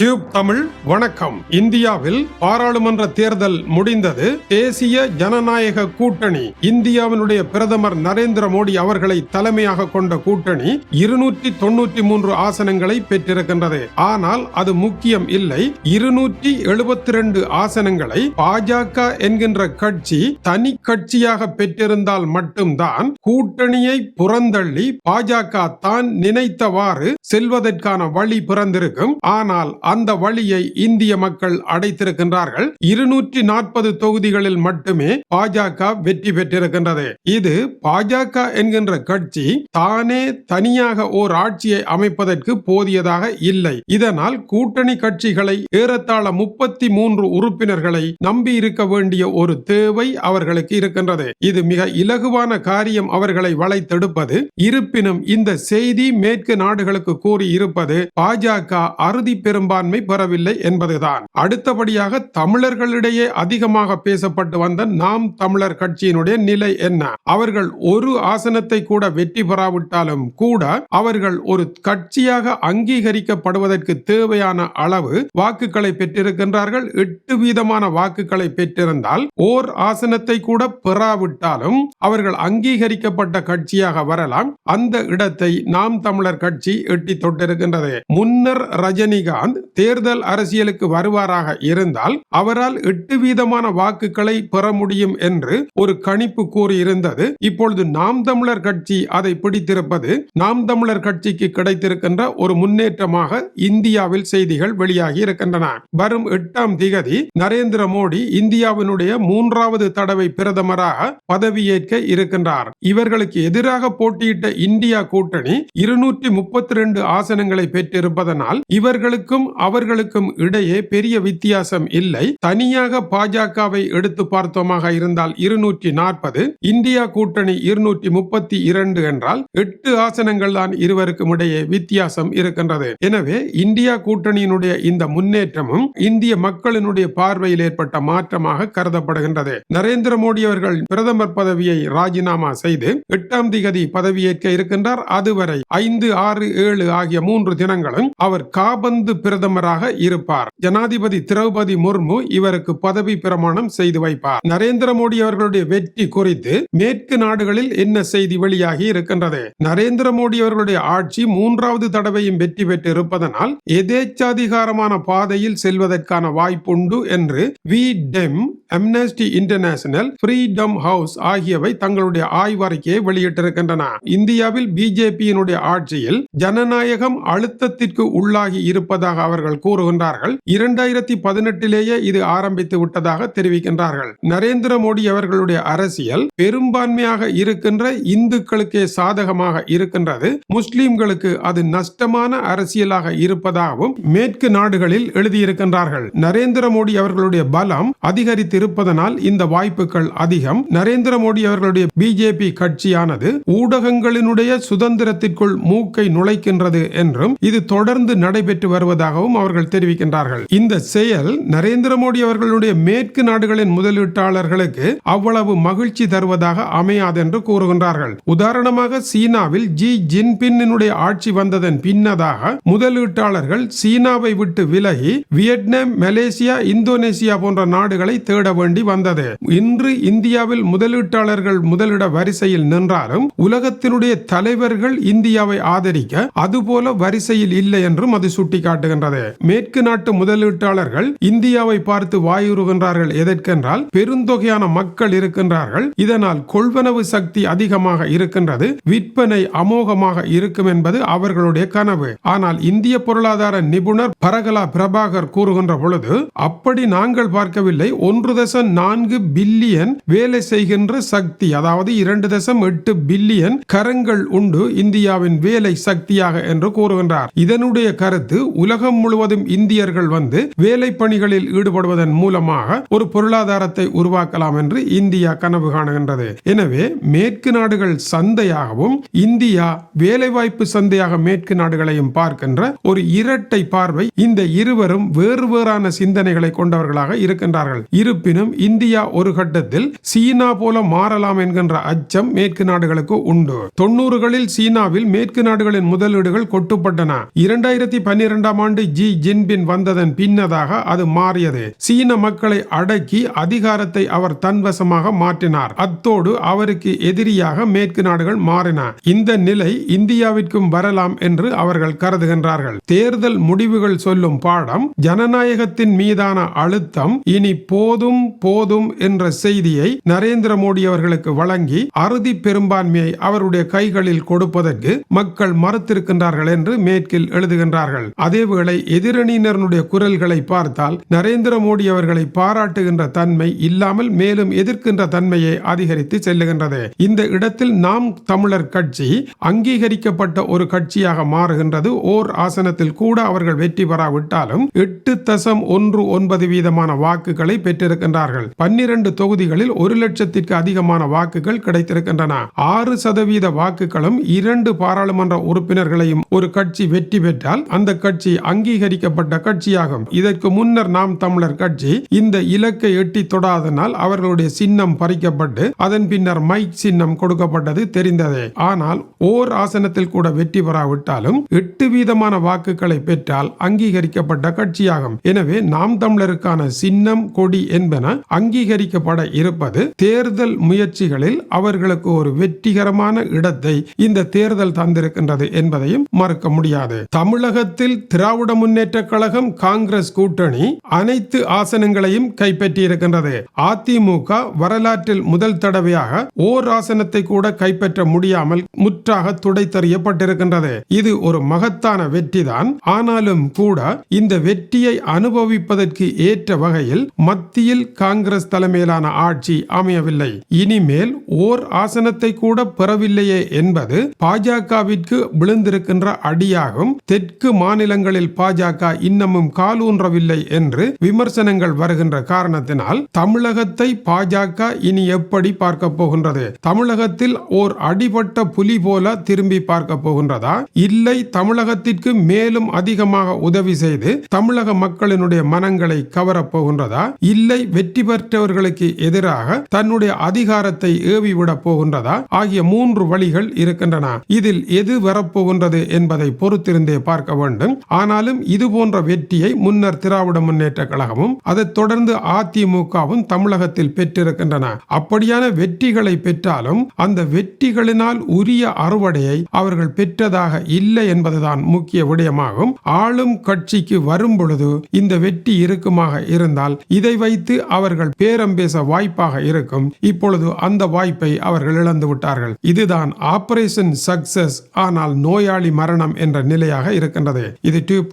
Tube Tamil வணக்கம். இந்தியாவில் பாராளுமன்ற தேர்தல் முடிந்தது. தேசிய ஜனநாயக கூட்டணி. இந்தியாவினுடைய பிரதமர் நரேந்திர மோடி அவர்களை தலைமையாக கொண்ட கூட்டணி இருநூற்றி தொண்ணூற்றி மூன்று ஆசனங்களை பெற்றிருக்கின்றது. ஆனால் அது முக்கியம் இல்லை. இருநூற்றி எழுபத்தி ரெண்டு ஆசனங்களை பாஜக என்கின்ற கட்சி தனி கட்சியாக பெற்றிருந்தால் மட்டும்தான் கூட்டணியை புறந்தள்ளி பாஜக தான் நினைத்தவாறு செல்வதற்கான வழி பிறந்திருக்கும். ஆனால் அந்த வழியை இந்திய மக்கள் அடைத்திருக்கின்றார்கள். இருநூற்றி நாற்பது தொகுதிகளில் மட்டுமே பாஜக வெற்றி பெற்றிருக்கின்றது. இது பாஜக என்கின்ற கட்சி தானே தனியாக ஓர் ஆட்சியை அமைப்பதற்கு போதியதாக இல்லை. இதனால் கூட்டணி கட்சிகளை ஏறத்தாழ முப்பத்தி மூன்று உறுப்பினர்களை நம்பி இருக்க வேண்டிய ஒரு தேவை அவர்களுக்கு இருக்கின்றது. இது மிக இலகுவான காரியம் அவர்களை வளைத்தெடுப்பது. இருப்பினும் இந்த செய்தி மேற்கு நாடுகளுக்கு கூறி இருப்பது பாஜக அறுதி பெரும்பான்மை பெறவில்லை என்பதுதான். அடுத்தபடியாக தமிழர்களிடையே அதிகமாக பேசப்பட்டு வந்த நாம் தமிழர் கட்சியினுடைய நிலை என்ன? அவர்கள் ஒரு ஆசனத்தை கூட வெற்றி பெறாவிட்டாலும் கூட அவர்கள் ஒரு கட்சியாக அங்கீகரிக்கப்படுவதற்கு தேவையான அளவு வாக்குகளை பெற்றிருக்கின்றார்கள். எட்டு வீதமான வாக்குகளை பெற்றிருந்தால் ஓர் ஆசனத்தை கூட பெறாவிட்டாலும் அவர்கள் அங்கீகரிக்கப்பட்ட கட்சியாக வரலாம். அந்த இடத்தை நாம் தமிழர் கட்சி எட்டி தொட்டிருக்கின்றது. முன்னர் ரஜினிகாந்த் தேர்தல் அரசியலுக்கு வருவாராக இருந்தால் அவரால் எட்டு வீதமான வாக்குகளை பெற முடியும் என்று ஒரு கணிப்பு கூறியிருந்தது. இப்பொழுது நாம் தமிழர் கட்சி அதை பிடித்திருப்பது நாம் தமிழர் கட்சிக்கு கிடைத்திருக்கின்ற ஒரு முன்னேற்றமாக இந்தியாவில் செய்திகள் வெளியாகி இருக்கின்றன. வரும் எட்டாம் திகதி நரேந்திர மோடி இந்தியாவினுடைய மூன்றாவது தடவை பிரதமராக பதவியேற்க இருக்கின்றார். இவர்களுக்கு எதிராக போட்டியிட்ட இந்தியா கூட்டணி இருநூற்றி முப்பத்தி ரெண்டு ஆசனங்களை பெற்றிருப்பதனால் இவர்களுக்கும் அவர்களுக்கும் இடையே பெரிய வித்தியாசம் இல்லை. தனியாக பாஜகவை எடுத்து பார்த்தோமாக இருந்தால் இருநூற்றி நாற்பது இந்தியா கூட்டணி இருநூற்றி முப்பத்தி இரண்டு என்றால் எட்டு ஆசனங்கள் தான் இருவருக்கும் இடையே வித்தியாசம் இருக்கின்றது. எனவே இந்தியா கூட்டணியினுடைய இந்த முன்னேற்றமும் இந்திய மக்களினுடைய பார்வையில் ஏற்பட்ட மாற்றமாக கருதப்படுகின்றது. நரேந்திர மோடி அவர்கள் பிரதமர் பதவியை ராஜினாமா செய்து எட்டாம் திகதி பதவியேற்க இருக்கின்றார். அதுவரை ஐந்து ஆறு ஏழு ஆகிய மூன்று தினங்களும் அவர் காபந்து பிரதமராக இருப்பார். ஜனாதிபதி திரௌபதி முர்மு இவருக்கு பதவி பிரமாணம் செய்து வைப்பார். நரேந்திர மோடி அவர்களுடைய வெற்றி குறித்து மேற்கு நாடுகளில் என்ன செய்தி வெளியாகி இருக்கின்றது? நரேந்திர மோடி அவர்களுடைய ஆட்சி மூன்றாவது தடவையும் வெற்றி பெற்று இருப்பதனால் எதேச்சாதிகாரமான பாதையில் செல்வதற்கான வாய்ப்புண்டு என்று V. Dem Amnesty International Freedom House ஆகியவை தங்களுடைய ஆய்வறிக்கையை வெளியிட்டிருக்கின்றன. இந்தியாவில் பிஜேபியினுடைய ஆட்சியில் ஜனநாயகம் அழுத்தத்திற்கு உள்ளாகி இருப்பதாக அவர் அவர்கள் கூறுகின்றார்கள் இரண்டாயிரத்தி பதினெட்டிலேயே இது ஆரம்பித்து விட்டதாக தெரிவிக்கின்றார்கள். நரேந்திர மோடி அவர்களுடைய அரசியல் பெரும்பான்மையாக இருக்கின்ற இந்துக்களுக்கே சாதகமாக இருக்கின்றது. முஸ்லிம்களுக்கு அது நஷ்டமான அரசியலாக இருப்பதாகவும் மேற்கு நாடுகளில் எழுதியிருக்கின்றார்கள். நரேந்திர மோடி அவர்களுடைய பலம் அதிகரித்திருப்பதனால் இந்த வாய்ப்புகள் அதிகம். நரேந்திர மோடி அவர்களுடைய பிஜேபி கட்சியானது ஊடகங்களினுடைய சுதந்திரத்திற்குள் மூக்கை நுழைக்கின்றது என்றும் இது தொடர்ந்து நடைபெற்று வருவதாகவும் அவர்கள் தெரிவிக்கின்றார்கள். இந்த செயல் நரேந்திர மோடி அவர்களுடைய மேற்கு நாடுகளின் முதலீட்டாளர்களுக்கு அவ்வளவு மகிழ்ச்சி தருவதாக அமையாது என்று கூறுகின்றார்கள். உதாரணமாக சீனாவில் ஜி ஜின்பின்னுடைய ஆட்சி வந்ததன் பின்னதாக முதலீட்டாளர்கள் சீனாவை விட்டு விலகி வியட்நாம் மலேசியா இந்தோனேசியா போன்ற நாடுகளை தேட வேண்டி வந்தது. இன்று இந்தியாவில் முதலீட்டாளர்கள் முதலிட வரிசையில் நின்றாலும் உலகத்தினுடைய தலைவர்கள் இந்தியாவை ஆதரிக்க அதுபோல வரிசையில் இல்லை என்றும் அது சுட்டிக்காட்டுகின்றது. மேற்கு நாட்டு முதலீட்டாளர்கள் இந்தியாவை பார்த்து வாயுறுகின்றார்கள். எதற்கென்றால் பெருந்தொகையான மக்கள் இருக்கின்றார்கள். இதனால் கொள்வனவு சக்தி அதிகமாக இருக்கின்றது. விற்பனை அமோகமாக இருக்கும் என்பது அவர்களுடைய கனவு. ஆனால் இந்திய பொருளாதார நிபுணர் பரகலா பிரபாகர் கூறுகின்ற பொழுது அப்படி நாங்கள் பார்க்கவில்லை. ஒன்று தசம் நான்கு பில்லியன் வேலை செய்கின்ற சக்தி அதாவது இரண்டு தசம் எட்டு பில்லியன் கரங்கள் உண்டு இந்தியாவின் வேலை சக்தியாக என்று கூறுகின்றார். இதனுடைய கருத்து உலகம் முழுவதும் இந்தியர்கள் வந்து வேலை பணிகளில் ஈடுபடுவதன் மூலமாக ஒரு பொருளாதாரத்தை உருவாக்கலாம் என்று இந்தியா கனவு காணுகின்றது. எனவே மேற்கு நாடுகள் சந்தையாகவும் இந்தியா வேலைவாய்ப்பு சந்தையாக மேற்கு நாடுகளையும் பார்க்கின்ற ஒரு இரட்டை பார்வை இந்த இருவரும் வேறு வேறான சிந்தனைகளை கொண்டவர்களாக இருக்கின்றார்கள். இருப்பினும் இந்தியா ஒரு கட்டத்தில் சீனா போல மாறலாம் என்கின்ற அச்சம் மேற்கு நாடுகளுக்கு உண்டு. தொண்ணூறுகளில் சீனாவில் மேற்கு நாடுகளின் முதலீடுகள் கொட்டுப்பட்டன. இரண்டாயிரத்தி பன்னிரெண்டாம் ஆண்டு ஜி ஜின்பின் வந்ததன் பின்னதாக அது மாறியது. சீன மக்களை அடக்கி அதிகாரத்தை அவர் தன்வசமாக மாற்றினார். அத்தோடு அவருக்கு எதிரியாக மேற்கு நாடுகள் மாறின. இந்த நிலை இந்தியாவிற்கும் வரலாம் என்று அவர்கள் கருதுகின்றார்கள். தேர்தல் முடிவுகள் சொல்லும் பாடம் ஜனநாயகத்தின் மீதான அழுத்தம் இனி போதும் போதும் என்ற செய்தியை நரேந்திர மோடி அவர்களுக்கு வழங்கி அறுதி பெரும்பான்மையை அவருடைய கைகளில் கொடுப்பதற்கு மக்கள் மறுத்திருக்கின்றார்கள் என்று மேற்கில் எழுதுகின்றார்கள். அதேவேளை எதிரணியினருடைய குரல்களை பார்த்தால் நரேந்திர மோடி அவர்களை பாராட்டுகின்ற தன்மை இல்லாமல் மேலும் எதிர்க்கின்ற தன்மையை அதிகரித்து செல்லுகின்றது. இந்த இடத்தில் நாம் தமிழர் கட்சி அங்கீகரிக்கப்பட்ட ஒரு கட்சியாக மாறுகின்றது. ஓர் ஆசனத்தில் கூட அவர்கள் வெற்றி பெறாவிட்டாலும் எட்டு தசம் ஒன்று ஒன்பது வீதமான வாக்குகளை பெற்றிருக்கின்றார்கள். பன்னிரண்டு தொகுதிகளில் ஒரு லட்சத்திற்கு அதிகமான வாக்குகள் கிடைத்திருக்கின்றன. ஆறு சதவீத வாக்குகளும் இரண்டு பாராளுமன்ற உறுப்பினர்களையும் ஒரு கட்சி வெற்றி பெற்றால் அந்த கட்சி அங்கீகரிக்கப்பட்ட கட்சியாகும். இதற்கு முன்னர் நாம் தமிழர் கட்சி இந்த இலக்கை எட்டி தொடாதனால் அவர்களுடைய சின்னம் பறிக்கப்பட்டு அதன் பின்னர் மைக் சின்னம் கொடுக்கப்பட்டது தெரிந்ததே. ஆனால் ஓர் ஆசனத்தில் கூட வெற்றி பெறாவிட்டாலும் எட்டு வீதமான வாக்குகளை பெற்றால் அங்கீகரிக்கப்பட்ட கட்சியாகும். எனவே நாம் தமிழருக்கான சின்னம் கொடி என்பன அங்கீகரிக்கப்பட இருப்பது தேர்தல் முயற்சிகளில் அவர்களுக்கு ஒரு வெற்றிகரமான இடத்தை இந்த தேர்தல் தந்திருக்கின்றது என்பதையும் மறுக்க முடியாது. தமிழகத்தில் திராவிட முன்னேற்ற கழகம் காங்கிரஸ் கூட்டணி அனைத்து ஆசனங்களையும் கைப்பற்றியிருக்கின்றது. அதிமுக வரலாற்றில் முதல் தடவையாக ஓர் ஆசனத்தை கூட கைப்பற்ற முடியாமல் முற்றாக துடைத்தறியப்பட்டிருக்கின்றது. இது ஒரு மகத்தான வெற்றிதான். ஆனாலும் கூட இந்த வெற்றியை அனுபவிப்பதற்கு ஏற்ற வகையில் மத்தியில் காங்கிரஸ் தலைமையிலான ஆட்சி அமையவில்லை. இனிமேல் ஓர் ஆசனத்தை கூட பெறவில்லையே என்பது பாஜகவிற்கு விழுந்திருக்கின்ற அடியாகும். தெற்கு மாநிலங்களில் பாஜக இன்னமும் காலூன்றவில்லை என்று விமர்சனங்கள் வருகின்ற காரணத்தினால் தமிழகத்தை பாஜக இனி எப்படி பார்க்க போகின்றது? தமிழகத்தில் ஓர் அடிபட்ட புலி போல திரும்பி பார்க்க போகின்றதா? இல்லை தமிழகத்திற்கு மேலும் அதிகமாக உதவி செய்து தமிழக மக்களினுடைய மனங்களை கவரப் போகின்றதா? இல்லை வெற்றி பெற்றவர்களுக்கு எதிராக தன்னுடைய அதிகாரத்தை ஏவிவிடப் போகின்றதா? ஆகிய மூன்று வழிகள் இருக்கின்றன. இதில் எது வரப்போகின்றது என்பதை பொறுத்திருந்தே பார்க்க வேண்டும். ஆனாலும் இது போன்ற வெற்றியை முன்னர் திராவிட முன்னேற்ற கழகமும் அதைத் தொடர்ந்து அதிமுகவும் தமிழகத்தில் பெற்றிருக்கின்றன. அப்படியான வெற்றிகளை பெற்றாலும் அந்த வெற்றிகளினால் உரிய அறுவடையை அவர்கள் பெற்றதாக இல்லை என்பதுதான் முக்கிய விடயமாகும். ஆளும் கட்சிக்கு வரும் பொழுது இந்த வெற்றி இருக்குமாக இருந்தால் இதை வைத்து அவர்கள் பேரம் பேச வாய்ப்பாக இருக்கும். இப்பொழுது அந்த வாய்ப்பை அவர்கள் இழந்து விட்டார்கள். இதுதான் ஆபரேஷன் சக்சஸ் ஆனால் நோயாளி மரணம் என்ற நிலையாக இருக்கின்றது. இது டியூப்